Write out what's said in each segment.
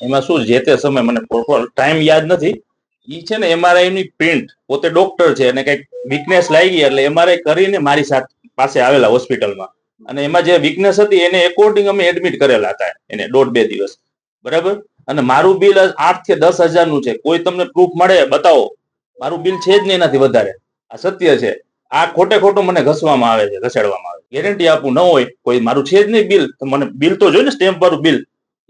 એમાં શું જે તે સમય મને પ્રોપર ટાઈમ યાદ નથી. એ છે ને એમઆરઆઈ ની પ્રિન્ટ પોતે ડોક્ટર છે અને કંઈક વીકનેસ લાગી એટલે એમઆરઆઈ કરીને મારી સાથે પાસે આવેલા હોસ્પિટલમાં અને એમાં જે વીકનેસ હતી એને એકોર્ડિંગ અમે એડમિટ કરેલા હતા એને દોઢ બે દિવસ. બરાબર? અને મારું બિલ આઠ કે દસ હજારનું છે. કોઈ તમને પ્રૂફ મળે બતાવો. મારું બિલ છે જ નહીં એનાથી વધારે. આ સત્ય છે. આ ખોટે ખોટું મને ઘસવામાં આવે છે, ઘસેડવામાં આવે ગેરંટી આપું ન હોય, કોઈ મારું છે જ નહીં બિલ મને બિલ તો જોઈ ને સ્ટેમ્પ વાળું બિલ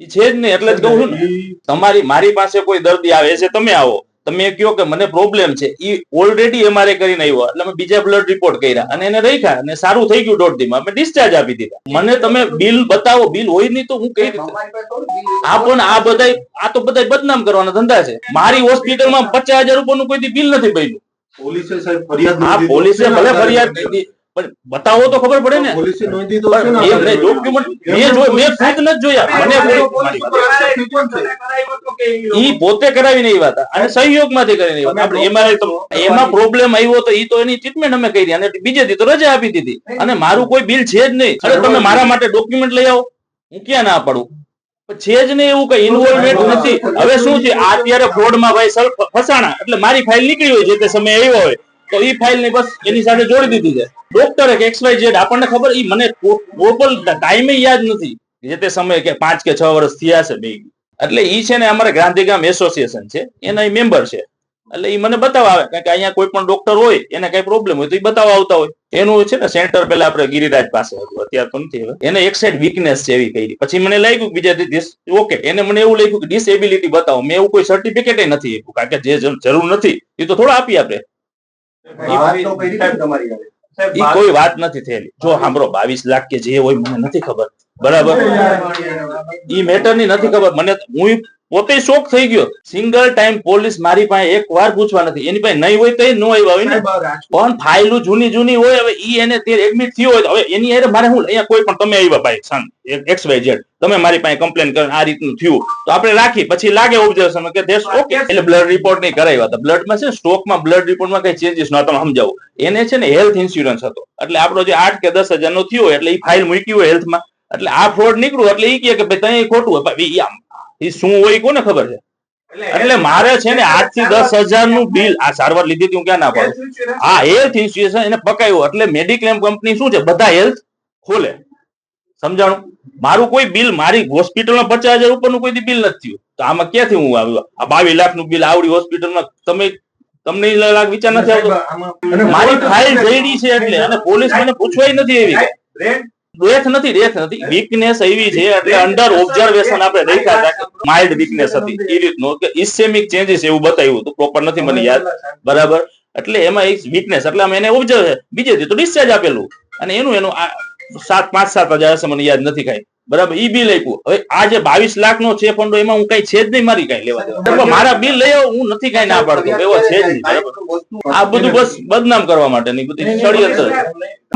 એ છે જ નહીં એટલે જ કહું છું ને તમારી મારી પાસે કોઈ દર્દી આવે છે તમે આવો. તમે કહો કે મને પ્રોબ્લેમ છે. એ ઓલરેડી એમઆરએ કરીને આવ્યો એટલે અમે બીજા બ્લડ રિપોર્ટ કર્યા. અને એને રાખ્યા અને સારું થઈ ગયું દોઢ દીમાં. અમે ડિસ્ચાર્જ આપી દીધા. મને તમે બિલ બતાવો બિલ હોય નહીં તો હું કઈ રીતે આ પણ આ બધાય આ તો બધાય બદનામ કરવાના ધંધા છે. મારી હોસ્પિટલમાં પચાસ હજાર રૂપિયાનું કોઈ બિલ નથી બન્યું પોલીસે સાહેબ ફરિયાદ પોલીસે ભલે ફરિયાદ કરી પણ બતાવો તો ખબર પડે ને. પોલીસે નોંધી તો છે ને ડોક્યુમેન્ટ મેં જોઈ મેં ખુદ નથી જોયા. મને ઈ પોતે કરાવી નહીં વાત. અને સહયોગમાંથી કરીને આવ્યા હતા. આપણે એમાં એમાં પ્રોબ્લેમ આવ્યો તો ઈ તો એની ટ્રીટમેન્ટ અમે કરી. અને બીજે દી તો રજા આપી દીધી. અને મારું કોઈ બિલ છે જ નહીં. અરે તમે મારા માટે ડોક્યુમેન્ટ લઈ આવો. હું ક્યાં ના પાડું? છે જ નહીં એવું કઈ ઇન્વોલ્વમેન્ટ નથી. હવે શું છે? આ અત્યારે ફ્રોડમાં ભાઈ સર ફસાણા. એટલે મારી ફાઇલ નીકળી હોય જે તે સમય આવ્યો હોય. તો ઈ ફાઇલ ને બસ એની સાથે જોડી દીધી છે. ડોક્ટરે કે એક્સ વાય આપણને ખબર, ઈ મને પ્રોપર ટાઈમે યાદ નથી. જે તે સમયે કે પાંચ કે છ વર્ષ થયા છે બે. એટલે ઈ છે ને અમારે ગાંધીગામ એસોસિએશન છે. એના એ મેમ્બર છે. એટલે એ મને બતાવવા આવે કારણ કે અહીંયા કોઈ પણ ડોક્ટર હોય, એને કઈ પ્રોબ્લેમ હોય તો એ બતાવવા આવતા હોય. એનું છે ને સેન્ટર પેલા આપણે ગિરિરાજ પાસે હતું, અત્યારે તો નથી હવે. એને એક સાઈડ વીકનેસ છે એવી કહી પછી મને લાગ્યું બીજા ઓકે એને મને એવું લાગ્યું કે ડિસેબિલિટી બતાવો. મેં એવું કોઈ સર્ટિફિકેટ નથી આપ્યું, કારણ કે જે જરૂર નથી એ તો થોડા આપી આપણે. ઈ કોઈ વાત નથી થયેલી. જો સાંભળો બાવીસ લાખ કે જે હોય મને નથી ખબર. બરાબર? ઈ મેટરની નથી ખબર. મને હું પોતે શોક થઈ ગયો. સિંગલ ટાઈમ પોલીસ મારી પાસે એક વાર પૂછવા નથી. એની પાસે નહીં હોય તો એ નો આવ્યા હોય ને. પણ ફાઇલો જૂની જૂની હોય હવે ઈ એને તે એડમિટ થયો હોય હવે એની હારે મારે હું અહીંયા કોઈ પણ તમે આવ્યા ભાઈ સાન એક્સ વાય ઝેડ તમે મારી પાસે કમ્પ્લેન કરીને આ રીતનું થયું. તો આપણે રાખી પછી લાગે ઓબ્ઝર્વેશન કે દેશ ઓકે એટલે બ્લડ રિપોર્ટ નહીં કરાવ્યા હતા. બ્લડમાં છે સ્ટોકમાં બ્લડ રિપોર્ટમાં કઈ ચેન્જીસ ન તમે સમજાવું. એને છે ને હેલ્થ ઇન્સ્યોરન્સ હતો. એટલે આપણો જે આઠ કે દસ હજાર નો થયો એટલે એ ફાઇલ મૂકી હોય હેલ્થમાં એટલે આ ફ્રોડ નીકળ્યું. એટલે એ કહે કે ભાઈ ત્યાં ખોટું એ શું હોય કોને ખબર છે? એટલે મારે છે ને આઠથી દસ હજારનું બિલ આ સારવાર લીધી હતી હું ક્યાં ના પાડું? હા હેલ્થ ઇન્સ્યુએશન એને પકાયું. એટલે મેડિક્લેમ કંપની શું છે? બધા હેલ્થ ખોલે. સમજાણું? મારું કોઈ બિલ મારી હોસ્પિટલમાં પચાસ હજાર ઉપરનું કોઈ બિલ નથી થયું. તો આમાં ક્યાંથી હું આવ્યો આ બાવીસ લાખનું બિલ આવડી હોસ્પિટલમાં તમે તમને લાખ વિચાર નથી આવતો? મારી ફાઇલ જઈ છે એટલે. અને પોલીસ મને પૂછવાય નથી એવી. ડેથ નથી ડેથ નથી. વીકનેસ એવી છે એટલે અંડર ઓબ્ઝર્વેશન આપણે રાખ્યા હતા માઇલ્ડ વીકનેસ હતી. એ રીતનું કે ઇસેમિક ચેન્જીસ એવું બતાવ્યું હતું. પ્રોપર નથી મને યાદ. બરાબર? એટલે એમાં એક વીકનેસ એટલે અમે એને ઓબ્ઝર્વ બીજે તો ડિસ્ચાર્જ આપેલું. અને એનું એનું સાત પાંચ સાત હજાર હશે મને યાદ નથી કઈ. બરાબર? ઈ બિલ આપ્યું. હવે આ જે બાવીસ લાખ નો છે ફંડો એમાં હું કઈ છે જ નહીં મારી કઈ લેવા દેવા. મારા બિલ લઈ આવો હું નથી કઈ ના પાડતો. એવો છે જ નહીં આ બધું બસ બદનામ કરવા માટેની બધી ષડયંત્ર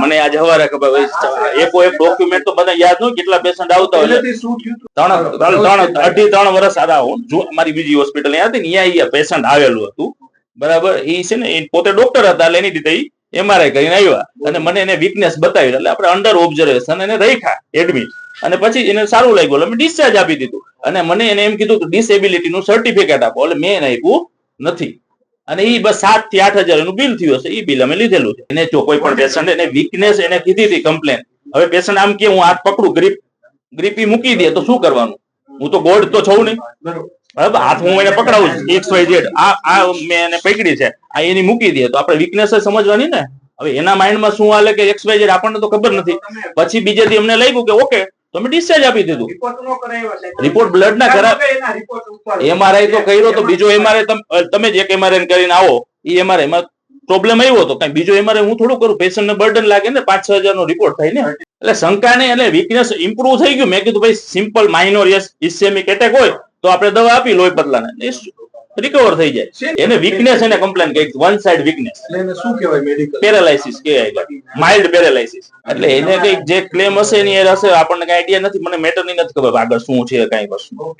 મને આજે હવારે ખબર એકો એક ડોક્યુમેન્ટ તો બધા યાદ ન હોય કેટલા પેશન્ટ આવતા હોય? ત્રણ ત્રણ અઢી ત્રણ વર્ષ આદા હું જો મારી બીજી હોસ્પિટલ અહીંયા હતી ને અહીંયા પેશન્ટ આવેલું હતું. બરાબર? એ છે ને એ પોતે ડોક્ટર હતા એટલે એની રીતે એમઆરઆઈ કરીને આવ્યા. અને મને એને વીકનેસ બતાવી એટલે આપણે અંડર ઓબ્ઝર્વેશન એને રાખ્યા એડમિટ અને પછી એને સારું લાગ્યું, એટલે મેં ડિસ્ચાર્જ આપી દીધું. અને મને એને એમ કીધું કે ડિસેબિલિટી નું સર્ટિફિકેટ આપો, એટલે મેં એને આપ્યું નથી. અને એ બસ સાતથી આઠ હજાર એનું બિલ થયું હશે એ બિલ અમે લીધેલું છે. એને જો કોઈ પણ પેશન્ટ એને વીકનેસ એને કીધી હતી કમ્પ્લેન હવે પેશન્ટ આમ કે, હું હાથ પકડું ગ્રીપ ગ્રીપી મૂકી દે, તો શું કરવાનું? હું તો ગોડ તો છું નહીં. બરાબર, હાથ હું એને પકડાવું છું એક્સ વાય ઝેડ આ આ મેં એને પકડી છે, આ એની મૂકી દે, તો આપણે વીકનેસ સમજવાની ને. હવે એના માઇન્ડમાં શું હાલે કે એક્સ વાય ઝેડ આપણને તો ખબર નથી. પછી બીજેથી અમને લાગ્યું કે, ઓકે તો અમે ડિસ્ચાર્જ આપી દીધું. રિપોર્ટ બ્લડ ના કરા એમઆરઆઈ તો કર્યો તો બીજો એમઆરઆઈ તમે જ એક એમઆરઆઈ કરીને આવો એ એમઆરઆઈ માં પ્રોબ્લેમ આવ્યો હતો કઈ? બીજો એમઆરઆઈ હું થોડું કરું? પેશન્ટ ને બર્ડન લાગે ને પાંચ છ હજાર નો રિપોર્ટ થાય ને? એટલે શંકા નહીં એટલે વીકનેસ ઇમ્પ્રુવ થઈ ગયું. મેં કીધું ભાઈ simple minor yes ischaemic attack હોય તો આપણે દવા આપી લોહી પતલાને રિકવર થઈ જાય. એને વીકનેસ એને કમ્પ્લેન કરી વન સાઈડ વીકનેસ એટલે એને શું કહેવાય મેડિકલ પેરાલાઇસિસ કહેવાય માઇલ્ડ પેરાલાઇસિસ એટલે એને કંઈક જે ક્લેમ હશે એની હશે આપણને કઈ આઈડિયા નથી મને મેટરની નથી ખબર આગળ શું છે કઈ વસ્તુ.